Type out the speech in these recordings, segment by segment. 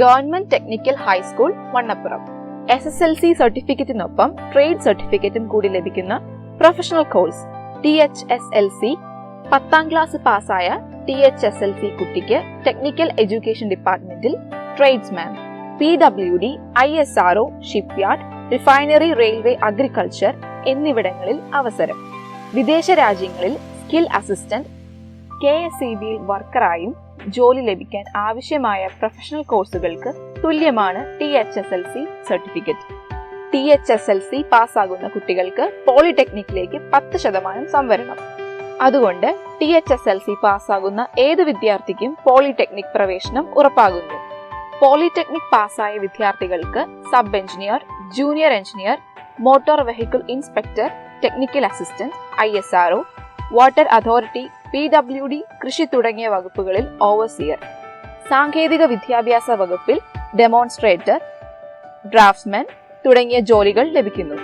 Government technical high school Mannappuram. S S L C സർട്ടിഫിക്കറ്റിനൊപ്പം trade സർട്ടിഫിക്കറ്റും കൂടി ലഭിക്കുന്ന professional course T H S L C പത്താം class പാസ്സായ T H S L C കുട്ടിക്ക് technical education ഡിപ്പാർട്ട്മെന്റിൽ tradesman P W D I S R O shipyard refinery railway agriculture എന്നിവിടങ്ങളിൽ അവസരം. വിദേശ രാജ്യങ്ങളിൽ skill assistant K S C ബിയിൽ വർക്കറായും ജോലി ലഭിക്കാൻ ആവശ്യമായ പ്രൊഫഷണൽ കോഴ്സുകൾക്ക് തുല്യമാണ് T H S L C certificate T H S L C പാസ്സാകുന്ന കുട്ടികൾക്ക് പോളിടെക്നിക്കിലേക്ക് പത്ത് ശതമാനം സംവരണം. അതുകൊണ്ട് T H S L C പാസ്സാകുന്ന ഏത് വിദ്യാർത്ഥിക്കും പോളിടെക്നിക് പ്രവേശനം ഉറപ്പാകുന്നു. പോളിടെക്നിക് പാസ്സായ വിദ്യാർത്ഥികൾക്ക് sub engineer junior engineer motor vehicle inspector technical assistant I S water authority P W D കൃഷി തുടങ്ങിയ വകുപ്പുകളിൽ ഓവർസിയർ. സാങ്കേതിക വിദ്യാഭ്യാസ വകുപ്പിൽ ഡെമോൺസ്ട്രേറ്റർ ഡ്രാഫ്റ്റ്സ്മാൻ തുടങ്ങിയ ജോലികൾ ലഭിക്കുന്നു.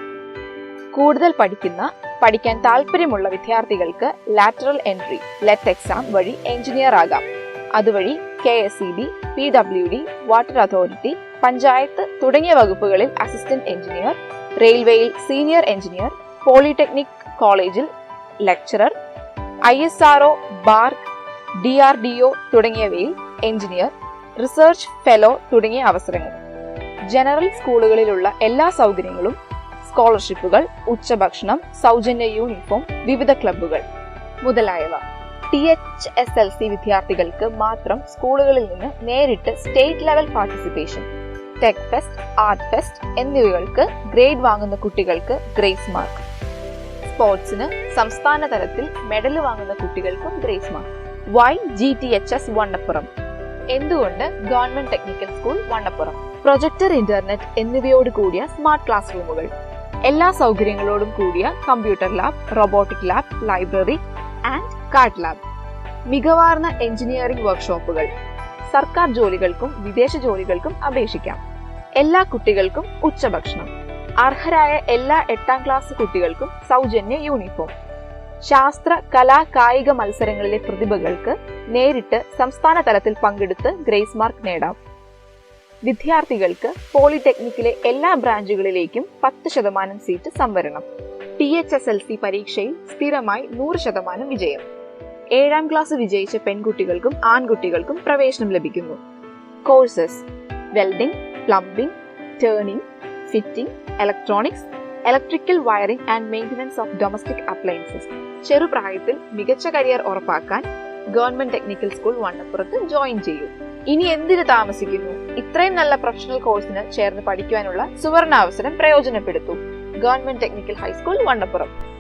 കൂടുതൽ പഠിക്കുന്ന പഠിക്കാൻ താല്പര്യമുള്ള വിദ്യാർത്ഥികൾക്ക് ലാറ്ററൽ എൻട്രി ലെറ്റ് എക്സാം വഴി എഞ്ചിനീയർ ആകാം. അതുവഴി K S E B P W D water authority panchayat തുടങ്ങിയ വകുപ്പുകളിൽ അസിസ്റ്റന്റ് എഞ്ചിനീയർ റെയിൽവേയിൽ സീനിയർ എഞ്ചിനീയർ പോളിടെക്നിക് കോളേജിൽ lecturer I S R O BARC D R D O തുടങ്ങിയവയിൽ എഞ്ചിനീയർ റിസർച്ച് ഫെലോ തുടങ്ങിയ അവസരങ്ങൾ. ജനറൽ സ്കൂളുകളിലുള്ള എല്ലാ സൗകര്യങ്ങളും സ്കോളർഷിപ്പുകൾ ഉച്ചഭക്ഷണം സൗജന്യ യൂണിഫോം വിവിധ ക്ലബ്ബുകൾ മുതലായവ. T H S L C വിദ്യാർത്ഥികൾക്ക് മാത്രം സ്കൂളുകളിൽ നിന്ന് നേരിട്ട് state level participation tech fest art fest എന്നിവകൾക്ക് grade വാങ്ങുന്ന കുട്ടികൾക്ക് ഗ്രേസ് മാർക്ക്. സ്പോർട്സിന് സംസ്ഥാന തലത്തിൽ മെഡൽ വാങ്ങുന്ന കുട്ടികൾക്കും grace mark why G T H S Vannappuram. എന്തുകൊണ്ട് government technical school Vannappuram? Projector internet എന്നിവയോട് കൂടിയ സ്മാർട്ട് ക്ലാസ് റൂമുകൾ. എല്ലാ സൗകര്യങ്ങളോടും കൂടിയ computer lab robotic lab library and card lab. മികവാർന്ന എഞ്ചിനീയറിംഗ് വർക്ക്ഷോപ്പുകൾ. സർക്കാർ ജോലികൾക്കും വിദേശ ജോലികൾക്കും അപേക്ഷിക്കാം. എല്ലാ കുട്ടികൾക്കും ഉച്ചഭക്ഷണം. അർഹരായ എല്ലാ എട്ടാം ക്ലാസ് കുട്ടികൾക്കും സൗജന്യ യൂണിഫോം ശാസ്ത്ര കലാ കായിക മത്സരങ്ങളിലെ പ്രതിഭകൾക്ക് നേരിട്ട് സംസ്ഥാന തലത്തിൽ പങ്കെടുത്ത് ഗ്രേസ് മാർക്ക് നേടാം. വിദ്യാർത്ഥികൾക്ക് പോളിടെക്നിക്കിലെ എല്ലാ ബ്രാഞ്ചുകളിലേക്കും പത്ത് ശതമാനം സീറ്റ് സംവരണം. T H S L C പരീക്ഷയിൽ സ്ഥിരമായി നൂറ് ശതമാനം വിജയം. ഏഴാം ക്ലാസ് വിജയിച്ച പെൺകുട്ടികൾക്കും ആൺകുട്ടികൾക്കും പ്രവേശനം ലഭിക്കുന്നു. Courses welding plumbing turning fitting electronics electrical wiring and maintenance of domestic appliances ചെറുപ്രായത്തിൽ മികച്ച കരിയർ ഉറപ്പാക്കാൻ ഗവൺമെന്റ് ടെക്നിക്കൽ സ്കൂൾ വണ്ണപ്പുറത്ത് ജോയിൻ ചെയ്യൂ. ഇനി എന്തിനു താമസിക്കുന്നു? ഇത്രയും നല്ല പ്രൊഫഷണൽ കോഴ്സിന് ചേർന്ന് പഠിക്കുവാനുള്ള സുവർണാവസരം പ്രയോജനപ്പെടുത്തൂ. Government technical high school Vannappuram.